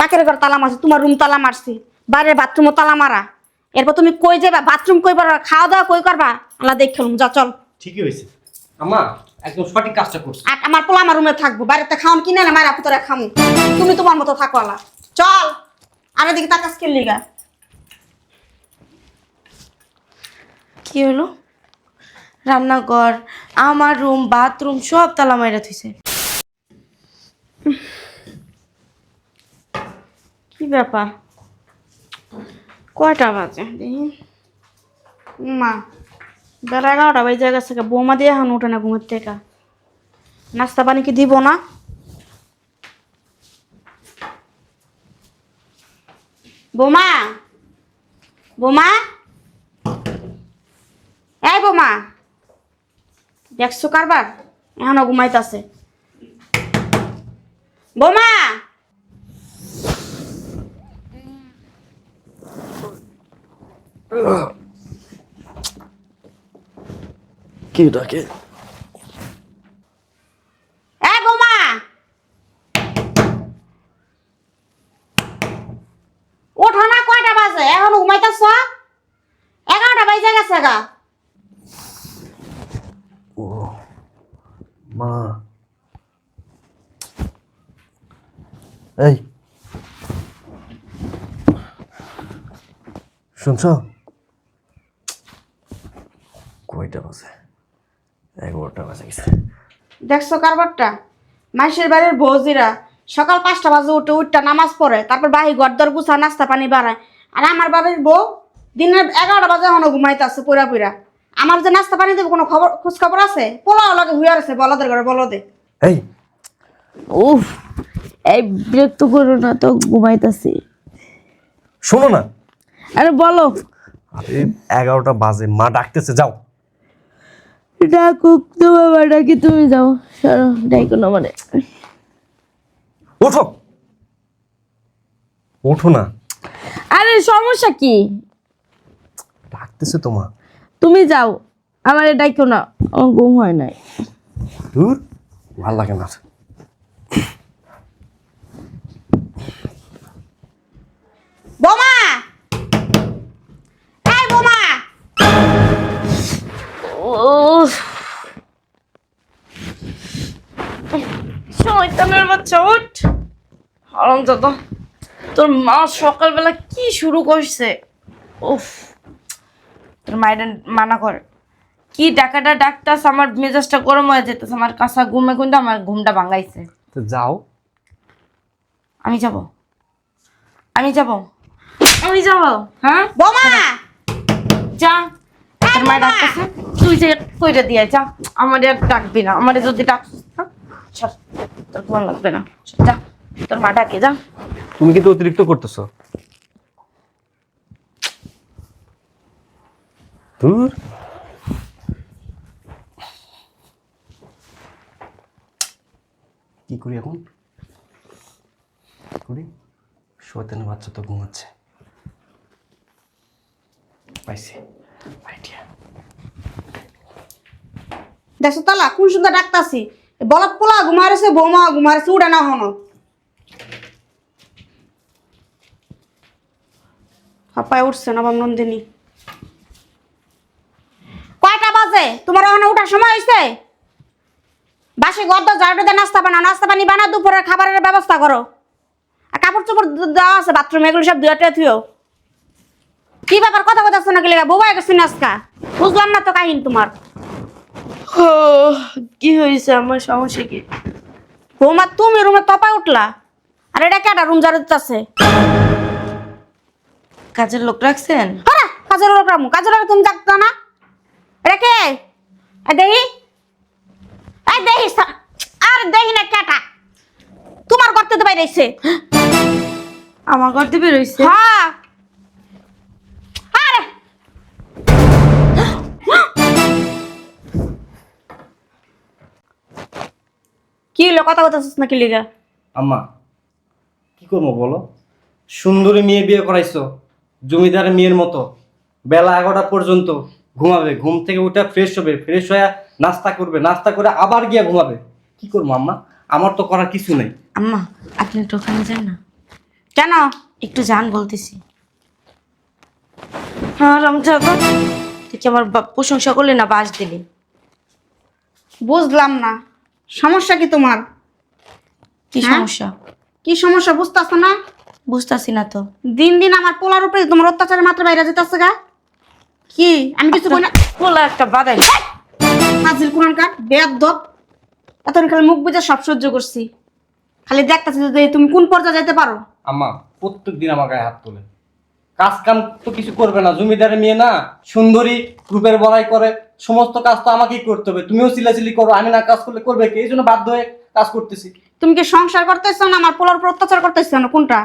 পাকের ঘর তালা মারছি তোমার রুম তালা মারছি বাইরের বাথরুমও তালা মারা। এরপর তুমি কই যাবা? বাথরুম কই পারবা? খাওয়া দাওয়া কই করবা? আল্লাহ দেখ খেলুম যা চল। ঠিকই হয়েছে আম্মা একদম সঠিক কাজটা করছে। আর আমার পোলা আমার রুমে থাকব বাইরেতে খাওয়ান কিনে না মায়ের ভিতরে খামু। তুমি তোমার মতো থাকো আল্লাহ। চল। আর এদিকে তাকাস কিনলি গা কি হলো? রান্নাঘর আমার রুম বাথরুম সব তালা মাইরা থইছে। কি ব্যাপার? কয়টা বাজে? দেখি। মা, বেলা এগারোটা বাজে গেছে। বৌমা দিয়ে এখন উঠে না ঘুমের থেকে। নাস্তা পানি কি দিব না? বৌমা বৌমা। এই বৌমা, দেখছ কারবার? এখনও ঘুমাইতাছে। বৌমা কি ডাকে? ওঠো না কয়টা বাজে? এখন ঘুমাইতেছ? এগারোটা বাজে গেছে গা। ও মা। এই। শুনছ? কয়টা বাজে এগারোটা বাজে গেছে। দেখছ কারবারটা? মাসের বাড়ির ভৌজিরা সকাল পাঁচটা বাজে উঠে উঠটা নামাজ পড়ে তারপর বাহি গদ্দর গুছা নাস্তা পানি বাড়ায়। আর আমার বাড়ির বউ দিনের এগারোটা বাজে এখনও ঘুমাইতেছে পুরা পুরা। আমার যে নাস্তা পানি দেবো কোনো খবর খোঁজ খবর আছে? পোলাও লাগে হুইয়ার আছে বলদের ঘরে বলদে। এই। উফ এই বিরক্ত করো না তো ঘুমাইতাছি। শোনো না। আরে বলো। আরে এগারোটা বাজে মা ডাকতেছে যাও। ডাকুক তো বাবা ডাকি তুমি যাও সরো ডাইকো না মানে। ওঠো ওঠো না। আরে সমস্যা কি? ডাকতেছে তোমা। তুমি যাও আমার ডাইকো না। আমার ঘুম হয় নাই। দূর ভালো লাগে না। হারাম দাদা তোর মা সকালবেলা কি শুরু করছে? উফ তোর মায়ের মানা কর। কি ডাকাটা ডাকতাস আমার মেজাজটা গরম হয়ে যেতেছে আমার কাঁচা ঘুমে কিন্তু আমার ঘুমটা ভাঙাইছে। তো যাও। আমি যাব। আমি যাব। আমি যাব। হ্যাঁ? বোমা! যা। তোর মায়ের ডাকতেছে। তুই যে কইটা দিয়ে যা। আমার আর ডাকবি না। আমার যদি ডাক সর তোর তোমার লাগবে না। যা। তোর মা ডাকে যা। তুমি কিন্তু অতিরিক্ত করতেছো। দূর কি করি এখন? করি? শয়তানের বাচ্চা তো ঘুমাচ্ছে। পাইছি। আইডিয়া দেখছ তালা কোন সুন্দর ডাকতাছি? বলত পোলা ঘুমারেছে বৌমা ঘুমারেছে উড়ে না হনো। হাপায় উঠছে নবাম নন্দিনী। কয়টা বাজে? তোমার ওখানে উঠার সময় হয়েছে বাসে গদ্দ ঝাড়ুতে নাস্তা বানাও নাস্তা পানি বানা দুপুরের খাবারের ব্যবস্থা করো। আর কাপড় চোপড় দেওয়া আছে বাথরুম এগুলো সব দুয়াটে থুও কি ব্যাপার কথা কথা শোনা গেলে বোবাই গেছি নাস্কা বুঝলাম না তো কাহিনী তোমার। কি হয়েছে আমার সমস্যা কি? বৌমা তুমি রুমে তপায় উঠলা? আর এটা কেটা রুম ঝাড়ু দিতেছে? কাজের লোক রাখছেন? হ্যাঁ কাজের লোক রামু কাজের লোক তুমি জাগতো না। এটা কে? এ দেহি? দেহি আর দেহি না কেটা। তোমার করতে তো বাইরেছে আমার দিয়ে বেরোইছে? হ্যাঁ। আরে। কি হলো? কথা কথা না কি লিগা? আম্মা কি করব বলো? সুন্দরী মেয়ে বিয়ে করাইছো। জমিদারের মেয়ের মতো। বেলা এগারোটা পর্যন্ত ঘুমাবে। ঘুম থেকে উঠে ফ্রেশ হবে। ফ্রেশ হয়ে নাস্তা করবে। নাস্তা করে আবার গিয়ে ঘুমাবে। কি করব আম্মা? আমার তো করার কিছু নেই। আম্মা আপনি একটু ওখানে যান না। কেন? একটু জান বলতেছি। হ্যাঁ রমজাদা তুই কি আমার বা- প্রশংসা করলি না বাস দিলি? বুঝলাম না। সমস্যা কি তোমার? কি হ্যাঁ? সমস্যা? কি সমস্যা বুঝতেছো না? বুঝতাছি না তো। দিন দিন আমার পোলার উপরে তোমার অত্যাচারের মাত্রা বাইরে যেতেছে গা। কি? আমি কিছু বলি না? বলা একটা বাদাই হাজির কোরআন কাট বেয়াদ্দপ এত খালি মুখ বুঝে সব সহ্য করছি। খালি দেখতেছি যে তুমি কোন পর্যায়ে যেতে পারো? আম্মা প্রত্যেক দিন আমার গায়ে হাত তোলে। কাজ কাম তো কিছু করবে না। জমিদারের মেয়ে না সুন্দরী রূপের বড়াই করে। সমস্ত কাজ তো আমাকেই করতে হবে। তুমিও চিলাচিলি করো আমি না কাজ করলে করবে কে? এই জন্য বাধ্য হয়ে কাজ করতেছি। তুমি কি সংসার করতেছো না? আমার পোলার উপর অত্যাচার করতেছো না? কোনটা?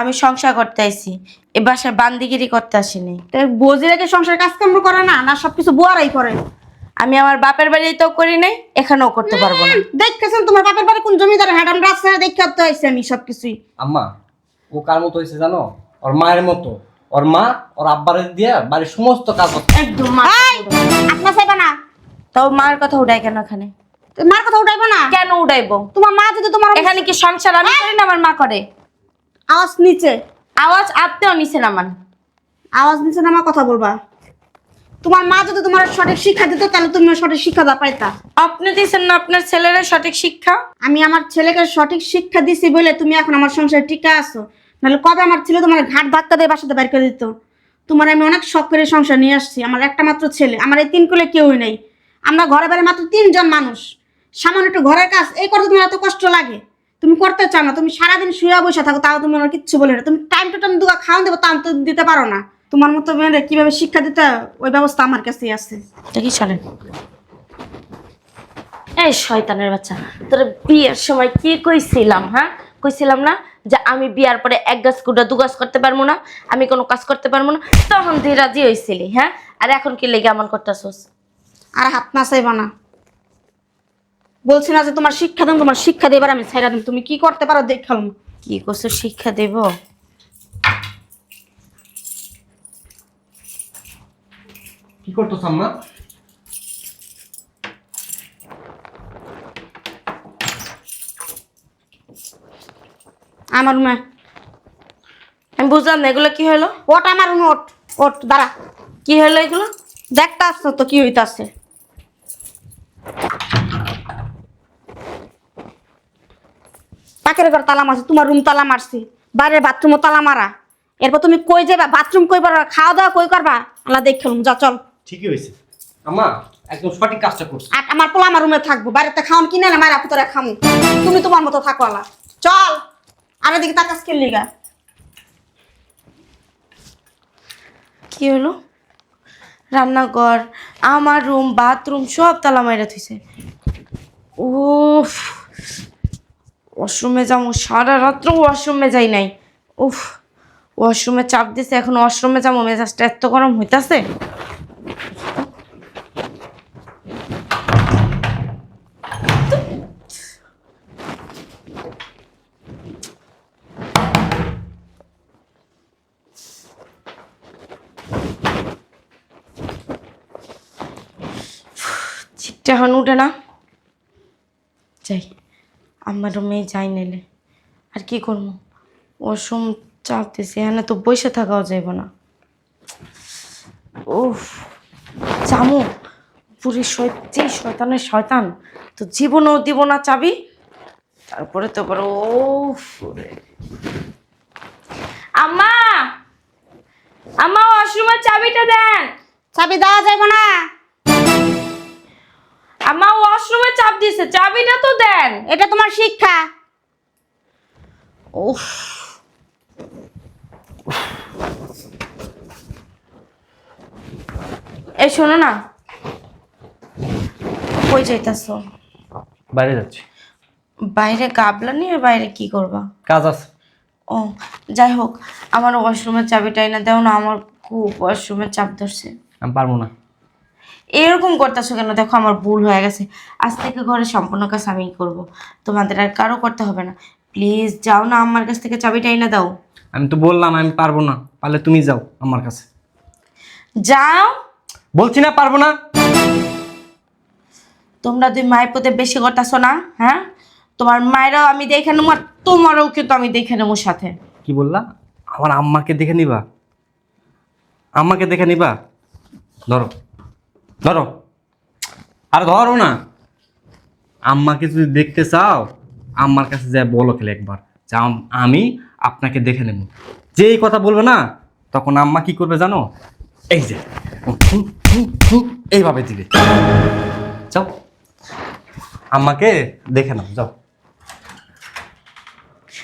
আমি সংসার করতে আইছি। এ বাসায় বান্দিগিরি করতে আসিনি। তো বজিরা সংসার কাজ কাম করে না না সবকিছু বুয়ারাই করে? আমি আমার বাপের বাড়িতেও করি নাই এখানেও করতে পারব না। দেখতেছেন তোমার বাপের বাড়ি কোন জমিদার হ্যাডাম রাস্তা দেখতে তো আইছি আমি সবকিছুই। আম্মা ও কার মতো হয়েছে জানো? ওর মায়ের মতো। ওর মা ওর আব্বারে দিয়ে বাড়ির সমস্ত কাজ করতে একদম মা আপনা চাইবা না? তো মার কথা উঠাই কেন এখানে? তো মার কথা উঠাইবো না? কেন উঠাইবো তোমার মা যদি তোমার এখানে কি সংসার? আমি করি না আমার মা করে। আওয়াজ নিচে। আওয়াজ আপনিও নিছেন আমার আওয়াজ নিচে না আমার কথা বলবা। তোমার মা যদি তোমার সঠিক শিক্ষা দিত তাহলে তুমি সঠিক শিক্ষা দা পাইতা। আপনি দিছেন না আপনার ছেলেরা সঠিক শিক্ষা? আমি আমার ছেলেকে সঠিক শিক্ষা দিছি বলে তুমি এখন আমার সংসারে টিকা আছো। নাহলে কবে আমার ছেলে তোমার ঘাট ধাক্কা দিয়ে বাসাতে বের করে দিত? তোমার আমি অনেক শখ করে সংসার নিয়ে আসছি। আমার একটা মাত্র ছেলে। আমার এই তিন কোলে কেউই নেই। আমরা ঘরে বাইরে মাত্র তিনজন মানুষ। সামান্য একটু ঘরের কাজ এই করতে তোমার এত কষ্ট লাগে? তুমি করতে চাও না তুমি সারাদিন শুয়ে বসে থাকো তাও তুমি আমার কিচ্ছু বলে না। তুমি টাইম টু টাইম দুগা খাওয়ান দেবো তাও তো দিতে পারো না। তোমার মতো মেয়েরা কীভাবে শিক্ষা দিতে ওই ব্যবস্থা আমার কাছেই আছে। দেখি চলেন এই শয়তানের বাচ্চা তোর বিয়ের সময় কি কইছিলাম হ্যাঁ? কইছিলাম না যে আমি বিয়ার পরে এক গাছ কুটা দু গাছ করতে পারব না আমি কোনো কাজ করতে পারব না তখন তুই রাজি হয়েছিলি হ্যাঁ? আর এখন কি লেগে এমন করতেছোস? আর হাত না চাইবা না। বলছি না যে তোমার শিক্ষা দেন তোমার শিক্ষা দেবার আমি ছাইরা দিন তুমি কি করতে পারো দেখাম কি করছ? শিক্ষা দেব? কি করতো আম্মা? আমার রুমে। আমি বুঝলাম না এগুলো কি হলো ওট আমার ওট। ওট দাঁড়া। কি হলো এগুলো? দেখতে আসছো তো কি হইতাছে? পাকের ঘর তালা মারছি তোমার রুম তালা মারছি বাইরের বাথরুমও তালা মারা। এরপর তুমি কই যাবা? বাথরুম কই পারবা? খাওয়া দাওয়া কই করবা? আল্লাহ দেখ খেলুম যা চল। ঠিকই হয়েছে আম্মা একদম সঠিক কাজটা করছে। আর আমার পোলা আমার রুমে থাকব বাইরেতে খাওয়ান কিনে না মায়ের ভিতরে খামু। তুমি তোমার মতো থাকো আলা চল আর এদিকে তাকাস খেললি গা কি হলো? রান্নাঘর আমার রুম বাথরুম সব তালা মাইরা থইছে। উফ ওয়াশরুমে যাব, সারা রাত্র ওয়াশরুমে যাই নাই। উফ, ওয়াশরুমে চাপ দিছে, এখন ওয়াশরুমে যাব, মেজাজটা এত গরম হইতাছে। চিটটা এখন উঠে না। যাই। আমার রুমে যাই নিলে আর কি করব? ওয়াশরুম চাপতেছি এখানে তো বসে থাকাও যাইব না। উফ, জামু, পুরি যে শয়তানের শয়তান। তো জীবনও দিব না চাবি, তারপরে তো বড় ওরে। আম্মা আম্মা, ওয়াশরুমের চাবিটা দেন। চাবি দেওয়া যাইব না। আম্মা ওয়াশরুমে চাপ দিছে চাবিটা তো দেন। এটা তোমার শিক্ষা। উফ। এই শোনো না। কই যাইতাছো? বাইরে যাচ্ছি। বাইরে গাবলা নিয়ে বাইরে কি করবা? কাজ আছে। ও যাই হোক আমার ওয়াশরুমের চাবিটাই না দেও না আমার খুব ওয়াশরুমের চাপ ধরছে। আমি পারব না। এরকম করতেছো কেন? দেখো আমার ভুল হয়ে গেছে। আজ থেকে ঘরে সম্পূর্ণ কাজ আমিই করব। তোমাদের আর কারও করতে হবে না। প্লিজ যাও না আমার কাছ থেকে চাবিটাই না দাও। আমি তো বললাম আমি পারব না। পারলে তুমি যাও আমার কাছে। যাও। বলছি না পারব না। তোমরা দুই মায়ের পথে বেশি করতেছো না হ্যাঁ? তোমার মায়েরাও আমি দেখে নেব আর তোমারও কিন্তু আমি দেখে নেব সাথে। কি বললা? আমার আম্মাকে দেখে নিবা? আম্মাকে দেখে নিবা? ধরো। ধরো। আর ধরো না। আম্মাকে যদি দেখতে চাও আম্মার কাছে যা বলো খেলে একবার। যে আম- আপনাকে দেখে নেব। যেই কথা বলবে না তখন আম্মা কি করবে জানো? এই যে এইভাবে দিবে। যাও। আম্মাকে দেখে নাও যাও।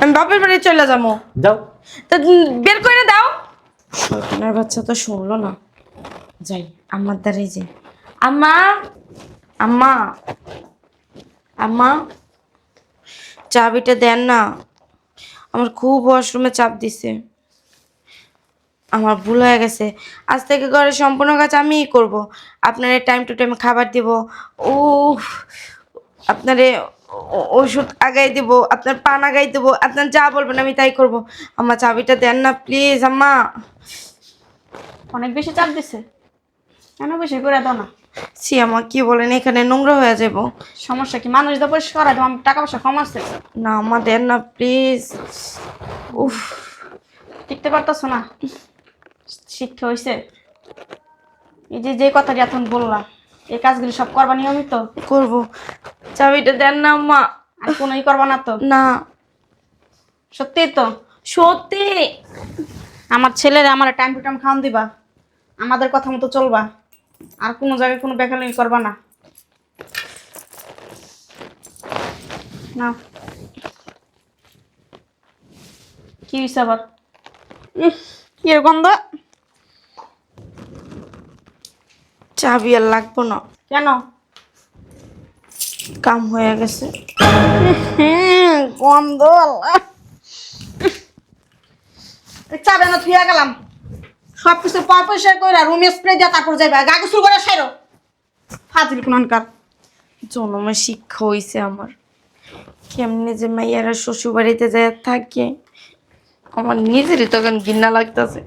আমি বাপের বাড়ি চলে যাব। যাও। তা বের করে দাও। আপনার বাচ্চা তো শুনলো না। যাই আমার দ্বারাই যে আম্মা আম্মা আম্মা চাবিটা দেন না। আমার খুব ওয়াশরুমে চাপ দিছে। আমার ভুল হয়ে গেছে। আজ থেকে ঘরের সম্পূর্ণ কাজ আমিই করব। আপনার টাইম টু টাইম খাবার দিব। ও আপনারে ওষুধ আগাই দেব, আপনার পান আগাই দেবো, আপনার যা বলবেন আমি তাই করব। আমার চাবিটা দেন না প্লিজ আম্মা। অনেক বেশি চাপ দিছে। কেন বেশি করে দাও না? সি আমা কি বলেন এখানে নোংরা হয়ে যাব। সমস্যা কি? মানুষ তো পরিষ্কার আমার টাকা পয়সা কম না আমা দেন না প্লিজ উফ। টিকতে পারতেছো না? শিক্ষা হয়েছে এই যে যে কথাটি এখন বললাম এই কাজগুলি সব করবা নিয়মিত? করব। চাবিটা দেন না আম্মা। আর কোনোই করবা না তো? না। সত্যি তো? সত্যি? আমার ছেলের আমার টাইম টু টাইম খাওয়ান দিবা। আমাদের কথা মতো চলবা। আর কোনো জায়গায় কোনো বেকালি করবা না। কি হয়েছে আবার? এর গন্ধ? চাবি আর লাগবো না। কেন? কাম হয়ে গেছে। গন্ধ। আল্লাহ চাবে না থুয়া গেলাম। সব কিছু পয় পয়সা করে রুম স্প্রে দিয়া তারপর যাইবা, গা গোসল করে সেরো ফাজিল কোনকার জন্মে শিক্ষা হইছে আমার। কেমনে যে মাইয়ারা শ্বশুর বাড়িতে যায় থাকে। আমার নিজেরই তখন ঘৃণা লাগতেছে।